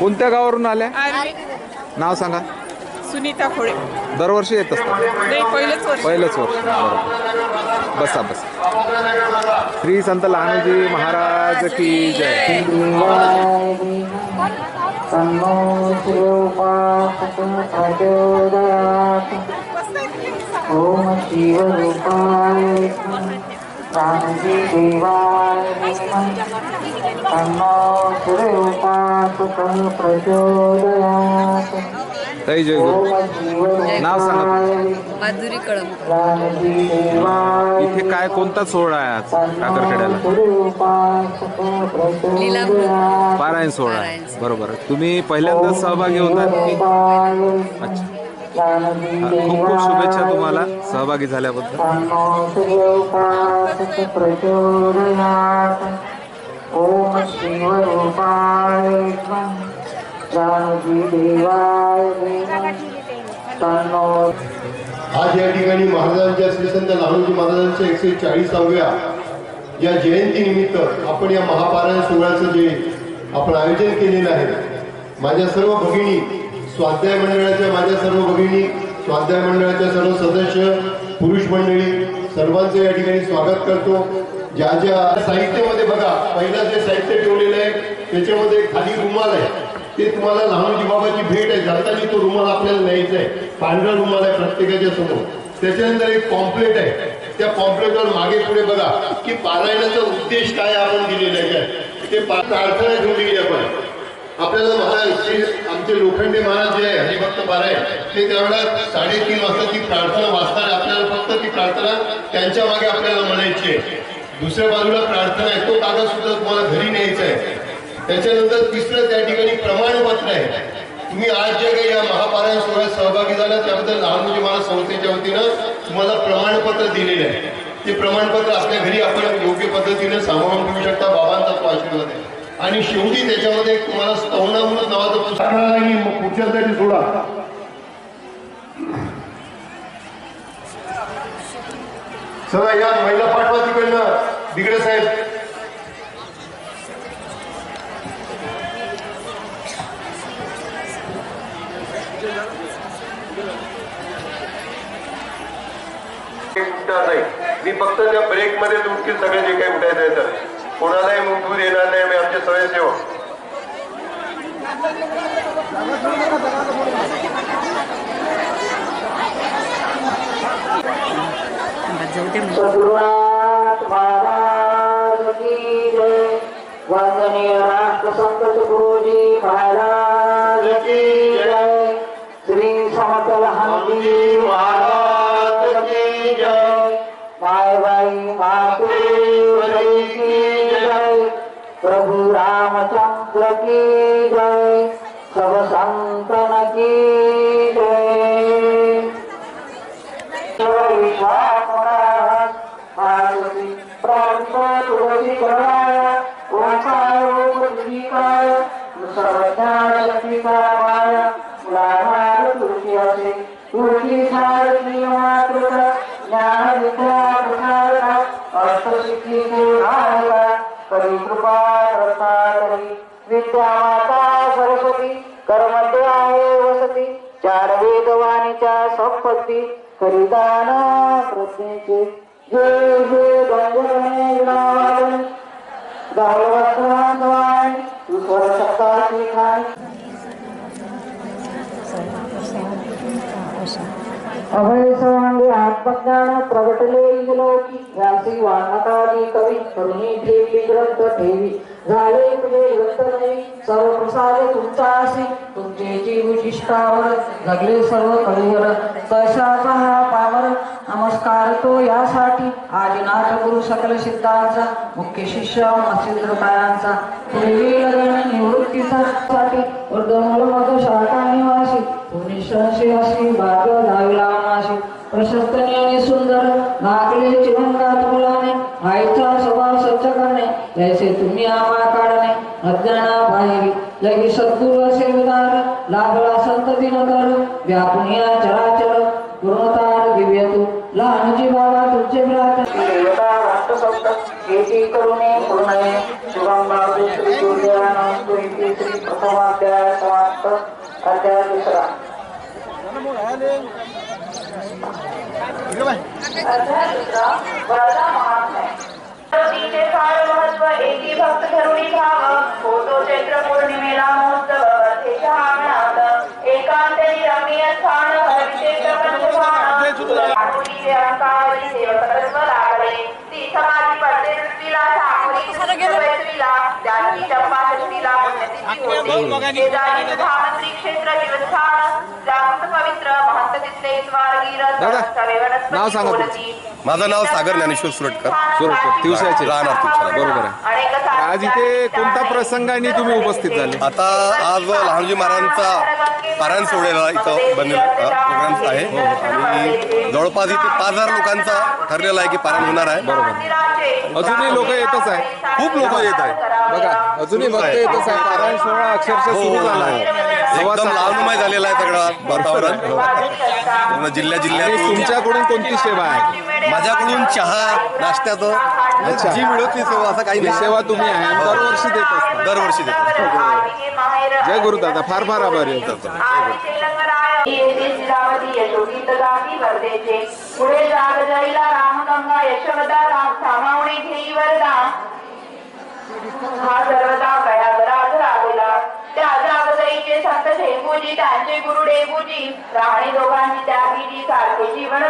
कोणत्या गावावरून आल्या? नाव सांगा. सुनीता खोळे दरवर्षी येत असतात नाही पहिलंच वर्ष. पहिलंच वर्ष. बरोबर. बसा बसा. श्री संत लहानजी महाराज की जय. तन्नो शिवोपासक प्रचोदयात् ॐ शिवरूपाय प्राणजी देवाय धीमहि तन्नो शिवोपासक प्रचोदयात् जय जय नाव सांगा. माधुरी कळम इथे काय कोणता सोहळा आहे आज प्रचोदयात् पारायण सोहळा आहे. पारायण. बरोबर. तुम्ही पहिल्यांदाच सहभागी होतात की? अच्छा. हा, खूप खूप शुभेच्छा तुम्हाला सहभागी झाल्याबद्दल. प्रचोदयात् ॐ शिवरूपाय आज या ठिकाणी महाराजांच्या श्री संत लहानोजी महाराजांच्या एकशे चाळीसाव्या या जयंतीनिमित्त आपण या महापारायण सोहळ्याचं जे आपण आयोजन केलेलं आहे माझ्या सर्व भगिनी स्वाध्याय मंडळाच्या माझ्या सर्व भगिनी स्वाध्याय मंडळाच्या सर्व सदस्य पुरुष मंडळी सर्वांचं या ठिकाणी स्वागत करतो. ज्या ज्या साहित्यामध्ये बघा पहिला जे साहित्य ठेवलेलं आहे त्याच्यामध्ये खाली रुमाल आहे. ते तुम्हाला लहानजी बाबाची भेट आहे. जाताना तो रुमाल आपल्याला न्यायचा आहे. पांढरा रुमाल आहे प्रत्येकाच्या समोर. त्याच्यानंतर एक पॉम्पलेट आहे. त्या पॉम्पलेटवर मागे पुढे बघा की पारायणाचा उद्देश काय आपण दिलेला आहे. काय ते प्रार्थना ठेवलेली आपण. आपल्याला महाराज आमचे लोखंडे महाराज जे आहे हरिभक्त पारायण ते त्यावेळेला साडेतीन वाजता ती प्रार्थना वाचताना आपल्याला फक्त ती प्रार्थना त्यांच्या मागे आपल्याला म्हणायची आहे. दुसऱ्या बाजूला प्रार्थना आहे. तो कागद सुद्धा तुम्हाला घरी न्यायचा आहे. त्याच्यानंतर तिसरं त्या ठिकाणी प्रमाणपत्र आहे. तुम्ही आज जे काही या महापारायण सोहळ्यात सहभागी झाला त्याबद्दल लहानमुजी महाराज संस्थेच्या वतीनं तुम्हाला प्रमाणपत्र दिलेले आहे. ते प्रमाणपत्र आपल्या घरी आपण योग्य पद्धतीने सांभाळून ठेवू शकता बाबांचा तो आशीर्वाद आहे. आणि शेवटी त्याच्यामध्ये तुम्हाला स्तवनामृत नावाचं पुस्तक आणि मग पुढच्यासाठी सोडा. चला या महिला पाठवा तिकडनं. दिगडे साहेब. नाही मी फक्त त्या ब्रेकमध्ये उठतील सगळे जे काही उठायचं आहे तर कोणालाही उठवू देणार नाही मी आमचे स्वयंसेवक. सद्गुरुनाथ महाराज की जय. वंदनीय राष्ट्रसंत गुरुजी महाराज की जय प्रभु रामचंद्र की जय सब संतन की जय विद्या माता सरस्वती कर्मते आहे वसती चार वेदवाणीच्या संपत्ती हरिदान प्रज्ञेचे जय जय गंगणे विनावाणी गाववस्त्रांसवाणी ईश्वर सवांगे आत्मज्ञान प्रगटले इलोकी व्यासी वानकादी कवी करुणी ठेवी ग्रंथ ठेवी. झाले तुझे ग्रंथ नाही सर्व प्रसाद तुमचा तुमचासी तुमचे जीव शिष्टावर जगले सर्व कळीवर तशाचा हा पावर नमस्कार तो यासाठी. आदिनाथ गुरु सकल सिद्धांचा मुख्य शिष्य मसिंद्र पूर्वी लग्न निवृत्तीचा. जैसे तुम्ही आम्हा काढणे अज्ञाना बाहेरी. लगी सद्गुरु असे उदार लाभला संत दिनकर. व्यापून या चराचर पूर्णता दिव्य तू लहानजी बाबा प्रथमाध्याय समाप्त. अध्याय दुसरा अध्याय दुसरा वरदा महात्म्य तिचे फार महत्त्व एकी भक्त धरुणी भाव. होतो चैत्र पौर्णिमेला महोत्सव वर्षेच्या अंगणात एकांतरी रमणीय स्थान हरिते प्रपंच भान आठवणीचे अंकावरी सेवकत्व लागले. ती समाधी पडते पृथ्वीला सामोरी वैश्वीला जानकी चंपा शक्तीला होते क्षेत्र जीवस्थान पवित्र महंत दिसले स्वारगीर. बोलती माझं नाव सागर ज्ञानेश्वर सुरटकर. सुरक्षित तिवसाचे राहणार तुमच्या बरोबर आहे. आज इथे कोणता प्रसंगाने तुम्ही उपस्थित झाले? आता आज लहानजी महाराजांचा पारायण सोहळ्याला इथं बनलेला प्रोग्राम आहे. आणि जवळपास इथे पाच हजार लोकांचा ठरलेला आहे की पारायण होणार आहे. बरोबर. अजूनही लोक येतच आहे खूप लोक येत आहेत. बघा अजूनही भक्त येतच आहे पारायण सोहळा अक्षरशः हो, सुरू हो, झाला हो. आहे एकदम लावणमय झालेलं आहे सगळं वातावरण. जिल्ह्या आणि जिल्ह्यातून तुमच्याकडून कोणती सेवा आहे? माझ्याकडून चहा नाश्त्याचं अच्छा. जी मिळत ती सेवा असं काही ही नाही. सेवा तुम्ही आहे. आणि दरवर्षी देत असता. दरवर्षी देतो जय गुरुदादा फार फार आभारी होतात पुढे जाग जाईला रामगंगा यशवदा राम सामावणे घेई वरदा हा सर्वदा प्रयागराज राहिला त्या जागजाईचे संत शेंबूजी त्यांचे गुरु डेबूजी राहणे दोघांची त्या सारखे जीवन